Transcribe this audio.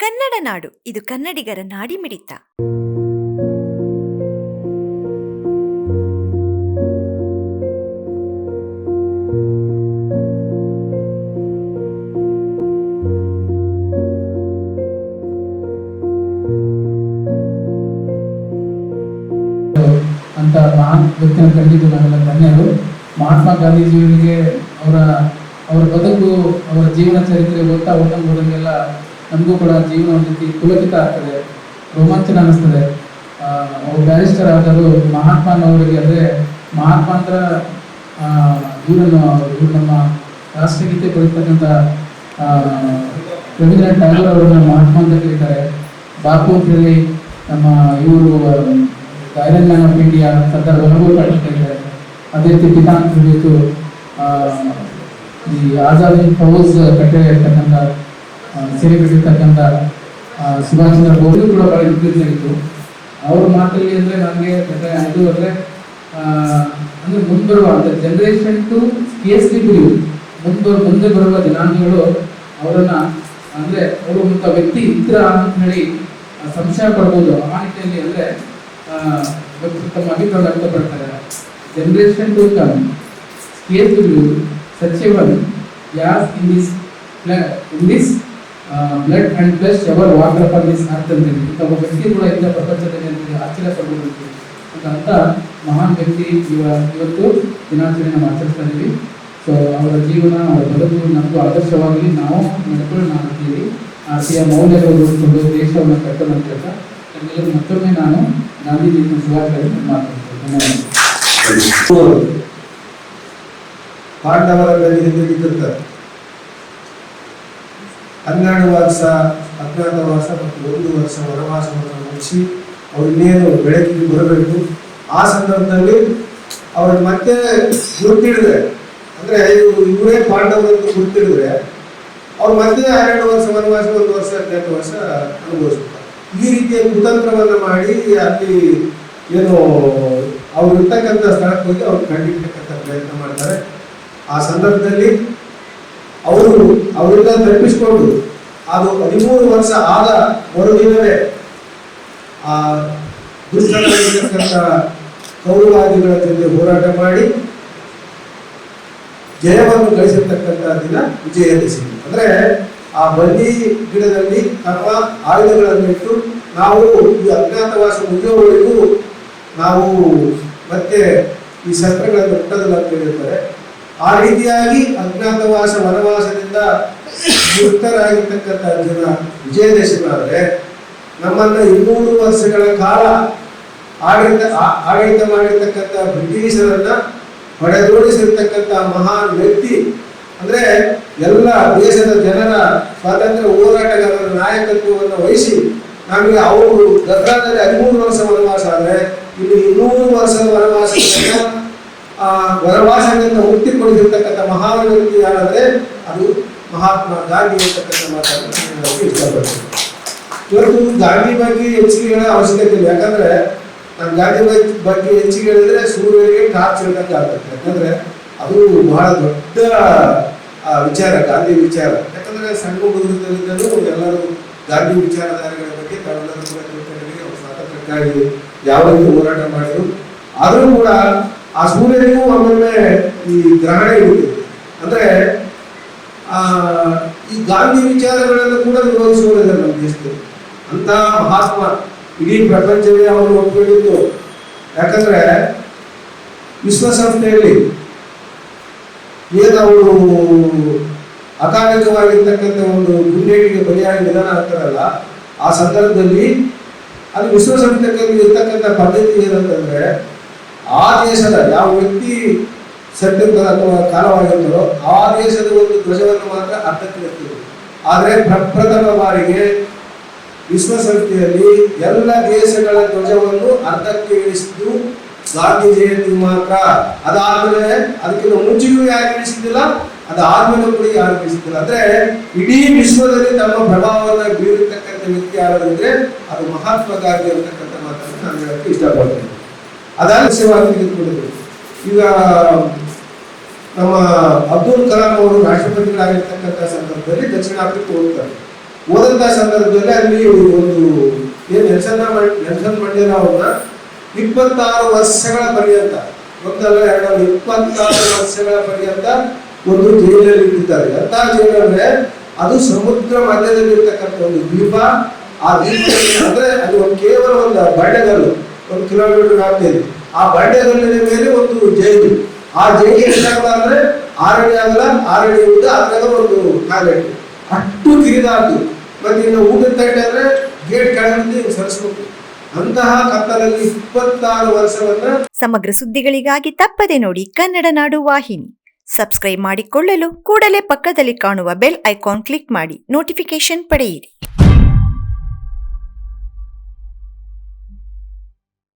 ಕನ್ನಡ ನಾಡು, ಇದು ಕನ್ನಡಿಗರ ನಾಡಿ ಮಿಡಿತ. ಅಂತ ಮಹಾನ್ ವ್ಯಕ್ತಿನ ಕಂಡಿದ್ದು ನಾವೆಲ್ಲ ಗಣ್ಯರು, ಮಹಾತ್ಮ ಗಾಂಧೀಜಿಯವರಿಗೆ ಅವರ ಅವರ ಬದುಕು, ಅವರ ಜೀವನ ಚರಿತ್ರೆ ಓದ್ತಾ ಹೋದಂಗೆಲ್ಲ ನಮಗೂ ಕೂಡ ಜೀವನ ಒಂದು ರೀತಿ ಪುಲಕಿತ ಆಗ್ತದೆ ರೋಮಾಂಚನ ಅನ್ನಿಸ್ತದೆ. ಅವರು ಬ್ಯಾರಿಸ್ಟರ್ ಆದರೂ ಮಹಾತ್ಮನವರಿಗೆ ಅಂದರೆ ಮಹಾತ್ಮ ಅಂದ್ರ ಇವರು ನಮ್ಮ ರಾಷ್ಟ್ರಗೀತೆ ಬರೀತಕ್ಕಂಥ ಆ, ರವೀಂದ್ರನಾಥ್ ಟ್ಯಾಗೋರ್ ಅವರನ್ನ ಮಹಾತ್ಮ ಅಂತ ಕರೀತಾರೆ. ಬಾಪು ಅಂತ ಹೇಳಿ ನಮ್ಮ ಇವರು iron man of India Sardar Vallabhbhai Patel ಕರೀತಾರೆ. ಅದೇ ರೀತಿ ಪಿತಾ ಅಂತ ಈ ಆಜಾದ್ ಫೌಸ್ ಕಟ್ಟೆ ಇರ್ತಕ್ಕಂಥ ಸೆರೆ ಬಿಟ್ಟಿರ್ತಕ್ಕಂಥ ಆ, ಸುಭಾಷ್ ಚಂದ್ರ ಬೋಸ್ ಕೂಡ ಬಹಳ ಇನ್ಫ್ಲೂಯೆನ್ಸ್ ಅವ್ರ ಮಾತಲ್ಲಿ ಅಂದ್ರೆ ನನಗೆ ಅದು ಅಂದ್ರೆ ಅಂದರೆ ಮುಂಬರುವ ಅಂದ್ರೆ ಜನರೇಷನ್ ಟು ಕೇಸ್ಲಿ ಟು ಯು ಮುಂದೆ ಮುಂದೆ ಬರುವ ಜನಾಂಗಗಳು ಅವರನ್ನು ಅಂದ್ರೆ ಅವರು ಅಂತ ವ್ಯಕ್ತಿ ಇದ್ರ ಅಂತ ಹೇಳಿ ಸಂಶಯ ಪಡ್ಬೋದು. ಆ ನಿಟ್ಟಿನಲ್ಲಿ ಅಂದ್ರೆ ತಮ್ಮ ಅಭಿಪ್ರಾಯ ವ್ಯಕ್ತಪಡ್ತಾರೆ. Generation to come case S C such a one as in this in this blood and plus ever water permits ಇಂಥ ವ್ಯಕ್ತಿ ಕೂಡ ಇಂದ ಪ್ರಪಂಚದಲ್ಲಿ ಆಶ್ಚರ್ಯ ಪಡಬಹುದು ಅಂತ ಮಹಾನ್ ವ್ಯಕ್ತಿ ಇವ ಇವತ್ತು ದಿನಾಚರಣೆ ನಾವು ಆಚರಿಸ್ತಾ ಇದ್ದೀವಿ. ಸೊ ಅವರ ಜೀವನ, ಅವರ ಬದುಕು ನಮಗೂ ಆದರ್ಶವಾಗಿ ನಾವು ನಡ್ಕೊಳ್ಳೋಣ ಅಂತೀವಿ ಆರ್ತಿಯ ಮೌಲ್ಯಗಳು ರೂಢಿಸಿಕೊಂಡು ದೇಶವನ್ನು ಕೆಲಸ. ಎಲ್ಲರೂ ಮತ್ತೊಮ್ಮೆ ನಾನು ಗಾಂಧೀಜಿ ಶುಭಾಶಯಗಳನ್ನು ಮಾತಾಡ್ತೇನೆ ಪಾಂಡವರ ಪಾಂಡವರಲ್ಲಿ ಹಿಂದಿರುಗಿರ್ತಾರೆ ಹನ್ನೆರಡು ವರ್ಷ ಅಜ್ಞಾತವಾಸ ಮತ್ತು ಒಂದು ವರ್ಷ ವನವಾಸವನ್ನು ಮುಗಿಸಿ ಅವ್ರು ಇನ್ನೇನು ಬೆಳಕಿಗೆ ಬರಬೇಕು. ಆ ಸಂದರ್ಭದಲ್ಲಿ ಅವ್ರ ಮತ್ತೆ ಗುರುತಿಡಿದ್ರೆ ಅಂದ್ರೆ ಇವ್ರು ಪಾಂಡವರಂತ ಗುರುತಿಡಿದ್ರೆ ಅವ್ರು ಮತ್ತೆ ಹನ್ನೆರಡು ವರ್ಷ ವನವಾಸ, ಒಂದು ವರ್ಷ ಹದಿನೆಂಟು ವರ್ಷ ಅನುಭವಿಸ್ತಾರೆ. ಈ ರೀತಿಯ ಕುತಂತ್ರವನ್ನ ಮಾಡಿ ಅಲ್ಲಿ ಏನು ಅವ್ರು ಇರ್ತಕ್ಕಂಥ ಸ್ಥಳಕ್ಕೆ ಹೋಗಿ ಅವ್ರು ಕಂಡಿಡ್ತಕ್ಕಂಥ ಪ್ರಯತ್ನ ಮಾಡ್ತಾರೆ. ಆ ಸಂದರ್ಭದಲ್ಲಿ ಅವರು ಅವರಿಂದ ತಪ್ಪಿಸಿಕೊಂಡು ಅದು ಹದಿಮೂರು ವರ್ಷ ಆದ ಮರುದಿನವೇ ಆ ದುಷ್ಟ ಕೌರವಾದಿಗಳ ಜೊತೆ ಹೋರಾಟ ಮಾಡಿ ಜಯವನ್ನು ಗಳಿಸಿರ್ತಕ್ಕಂಥ ದಿನ ವಿಜಯದಶಮಿ ಅಂದ್ರೆ ಆ ಬನ್ನಿ ಗಿಡದಲ್ಲಿ ತಮ್ಮ ಆಯುಧಗಳನ್ನು ಇಟ್ಟು ನಾವು ಈ ಅಜ್ಞಾತವಾಸ ಮುಗಿಯುವವರೆಗೂ ನಾವು ಮತ್ತೆ ಈ ಶಸ್ತ್ರಗಳನ್ನು ಮುಟ್ಟದಲ್ಲ ಅಂತ ಆ ರೀತಿಯಾಗಿ ಅಜ್ಞಾತವಾಸ ವನವಾಸದಿಂದ ಮುಕ್ತರಾಗಿರ್ತಕ್ಕಂಥ ಅರ್ಜುನ ವಿಜಯದಶಮಿ ನಮ್ಮನ್ನು ಇನ್ನೂರು ವರ್ಷಗಳ ಕಾಲ ಆಡಳಿತ ಆಡಳಿತ ಮಾಡಿರ್ತಕ್ಕಂಥ ಬ್ರಿಟಿಷರನ್ನ ಹೊಡೆದೋಡಿಸಿರ್ತಕ್ಕಂಥ ಮಹಾನ್ ವ್ಯಕ್ತಿ. ಅಂದ್ರೆ ಎಲ್ಲ ದೇಶದ ಜನರ ಸ್ವಾತಂತ್ರ್ಯ ಹೋರಾಟಗಾರರ ನಾಯಕತ್ವವನ್ನು ವಹಿಸಿ ನಮಗೆ ಅವರು ದಸರಾದಲ್ಲಿ ಹದಿಮೂರು ವರ್ಷ ವನವಾಸ ಆದರೆ ಇಲ್ಲಿ ಇನ್ನೂರು ವರ್ಷದ ವನವಾಸದಿಂದ ಆ ವನವಾಸದಿಂದ ಹುಟ್ಟಿಕೊಂಡಿರ್ತಕ್ಕಂಥ ವ್ಯಕ್ತಿ ಯಾರಂದ್ರೆ ಅದು ಮಹಾತ್ಮ ಗಾಂಧಿ ಅಂತಕ್ಕಂಥ ಮಾತನ್ನು ಇವತ್ತು ಗಾಂಧಿ ಬಗ್ಗೆ ಹೆಚ್ಚಿಗೆ ಹೇಳೋ ಅವಶ್ಯಕತೆ ಇಲ್ಲ. ಯಾಕಂದ್ರೆ ನಾನು ಗಾಂಧಿ ಬಗ್ಗೆ ಹೆಚ್ಚಿಗೆ ಹೇಳಿದ್ರೆ ಸೂರ್ಯರಿಗೆ ಟಾರ್ಚ್ ಹೇಳ್ದಂಗೆ ಆಗುತ್ತೆ ಯಾಕಂದ್ರೆ ಅದು ಬಹಳ ದೊಡ್ಡ ವಿಚಾರ, ಗಾಂಧಿ ವಿಚಾರ. ಯಾಕಂದ್ರೆ ಸಣ್ಣ ಹುಡುಗರಿದ್ದಲ್ಲೂ ಎಲ್ಲರೂ ಗಾಂಧಿ ವಿಚಾರಧಾರೆಗಳ ಬಗ್ಗೆ ತಾವೆಲ್ಲರೂ ಸ್ವಾತಂತ್ರ್ಯಕ್ಕಾಗಿ ಯಾವ ರೀತಿ ಹೋರಾಟ ಮಾಡಿದ್ರು. ಆದರೂ ಕೂಡ ಆ ಸೂರ್ಯನಿಗೂ ಒಮ್ಮೊಮ್ಮೆ ಈ ಗ್ರಹಣ ಅಂದ್ರೆ, ಆ, ಈ ಗಾಂಧಿ ವಿಚಾರಗಳನ್ನು ಕೂಡ ವಿರೋಧಿಸುವುದಿಲ್ಲ ನಮ್ಮ ದೇಶದಲ್ಲಿ ಅಂತ ಮಹಾತ್ಮ ಇಡೀ ಪ್ರಪಂಚವೇ ಅವರು ಒಪ್ಪಿಕೊಂಡಿದ್ದು ಯಾಕಂದ್ರೆ, ವಿಶ್ವಸಂಸ್ಥೆಯಲ್ಲಿ ಏನು ಅವರು ಅಕಾಲಿಕವಾಗಿರ್ತಕ್ಕಂಥ ಒಂದು ಗುಂಡೇಟಿಗೆ ಬಲಿಯಾಗಿ ನಿಧನ ಆಗ್ತಾರಲ್ಲ, ಆ ಸಂದರ್ಭದಲ್ಲಿ ಅಲ್ಲಿ ವಿಶ್ವಸಂಸ್ಥೆಯಲ್ಲಿ ಇರ್ತಕ್ಕಂಥ ಪದ್ಧತಿ ಏನಂತಂದ್ರೆ ಆ ದೇಶದ ಯಾವ ವ್ಯಕ್ತಿ ಸಟ್ಟಿರ್ತಾರೆ ಅಥವಾ ಕಾಲವಾಗಿರ್ತಾರೋ ಆ ದೇಶದ ಒಂದು ಧ್ವಜವನ್ನು ಮಾತ್ರ ಅರ್ಥಕ್ಕೆ ಎತ್ತಿದ್ರು ಆದರೆ ಪ್ರಪ್ರಥಮ ಬಾರಿಗೆ ವಿಶ್ವಸಂಸ್ಥೆಯಲ್ಲಿ ಎಲ್ಲ ದೇಶಗಳ ಧ್ವಜವನ್ನು ಅರ್ಧಕ್ಕೆ ಇಳಿಸಿದ್ದು ಗಾಂಧಿ ಜಯಂತಿ ಮಾತ್ರ. ಅದಾದ್ಮೇಲೆ ಅದಕ್ಕಿಂತ ಮುಂಚೆಯೂ ಯಾರು ಇಳಿಸಿದ್ದಿಲ್ಲ? ಅದಾದ್ಮೇಲೆ ಕೂಡ ಯಾರು ಇಳಿಸಿದ್ದಿಲ್ಲ. ಅಂದ್ರೆ ಇಡೀ ವಿಶ್ವದಲ್ಲಿ ತಮ್ಮ ಪ್ರಭಾವವನ್ನು ಬೀರಿರ್ತಕ್ಕಂಥ ವ್ಯಕ್ತಿ ಯಾರಾದ್ರೆ ಅದು ಮಹಾತ್ಮ ಗಾಂಧಿ ಅಂತಕ್ಕಂಥ ಮಾತನ್ನು ನಾನು ಹೇಳಕ್ಕೆ ಇಷ್ಟಪಡ್ತೇನೆ. ಅದಾದ ಸೇವಾ ತೆಗೆದುಕೊಂಡಿದ್ರು ಈಗ ನಮ್ಮ ಅಬ್ದುಲ್ ಕಲಾಂ ಅವರು ರಾಷ್ಟ್ರಪತಿಗಳಾಗಿರ್ತಕ್ಕಂಥ ಸಂದರ್ಭದಲ್ಲಿ ದಕ್ಷಿಣ ಆಫ್ರಿಕಾ ಹೋಗ್ತಾರೆ. ಹೋದಂಥ ಸಂದರ್ಭದಲ್ಲಿ ಅಲ್ಲಿ ಒಂದು ಏನು ನೆಲ್ಸನ್ ನೆಲ್ಸನ್ ಮಂಡೇಲ ಅವ್ರನ್ನ ಇಪ್ಪತ್ತಾರು ವರ್ಷಗಳ ಪರ್ಯಂತ ಒಂದಲ್ಲ ಎರಡಲ್ಲ ಇಪ್ಪತ್ತಾರು ವರ್ಷಗಳ ಪರ್ಯಂತ ಒಂದು ಜೈಲಲ್ಲಿ ಇಟ್ಟಿದ್ದಾರೆ. ಅಂತ ಜೈಲು ಅಂದ್ರೆ, ಅದು ಸಮುದ್ರ ಮಧ್ಯದಲ್ಲಿ ಇರ್ತಕ್ಕಂಥ ಒಂದು ದ್ವೀಪ. ಆ ದ್ವೀಪ ಅಂದ್ರೆ ಅದು ಕೇವಲ ಒಂದು ಬಂಡೆಗಲ್ಲು ಒಂದು ಕಿಲೋಮೀಟರ್ ವ್ಯಾಪ್ತಿಯಲ್ಲಿ ಆ ಬಂಡೆಗಲ್ಲಿನ ಮೇಲೆ ಒಂದು ಜೈಲು. ಆ ಜೈಲು ಎಷ್ಟಾಗಲ್ಲ ಅಂದ್ರೆ ಆರಡಿ ಆಗಲ್ಲ ಆರಡಿ ಉದ್ದ ಅದ್ರಾಗ ಒಂದು ಕಾಲೆಟ್ಟು ಅಷ್ಟು ಕಿರಿದಾದ್ದು ಮತ್ತೆ ಇನ್ನು ಊಟದ ತಟ್ಟೆ ಅಂದ್ರೆ ಗೇಟ್ ಕೆಳಗಿಂದ ಸರಿಸ್ಬೇಕು. ಅಂತಹ ಕತ್ತಲಲ್ಲಿ ಇಪ್ಪತ್ತಾರು ವರ್ಷವನ್ನ ಸಮಗ್ರ ಸುದ್ದಿಗಳಿಗಾಗಿ ತಪ್ಪದೆ ನೋಡಿ ಕನ್ನಡ ನಾಡು ವಾಹಿನಿ. ಸಬ್ಸ್ಕ್ರೈಬ್ ಮಾಡಿಕೊಳ್ಳಲು ಕೂಡಲೇ ಪಕ್ಕದಲ್ಲಿ ಕಾಣುವ ಬೆಲ್ ಐಕಾನ್ ಕ್ಲಿಕ್ ಮಾಡಿ ನೋಟಿಫಿಕೇಶನ್ ಪಡೆಯಿರಿ.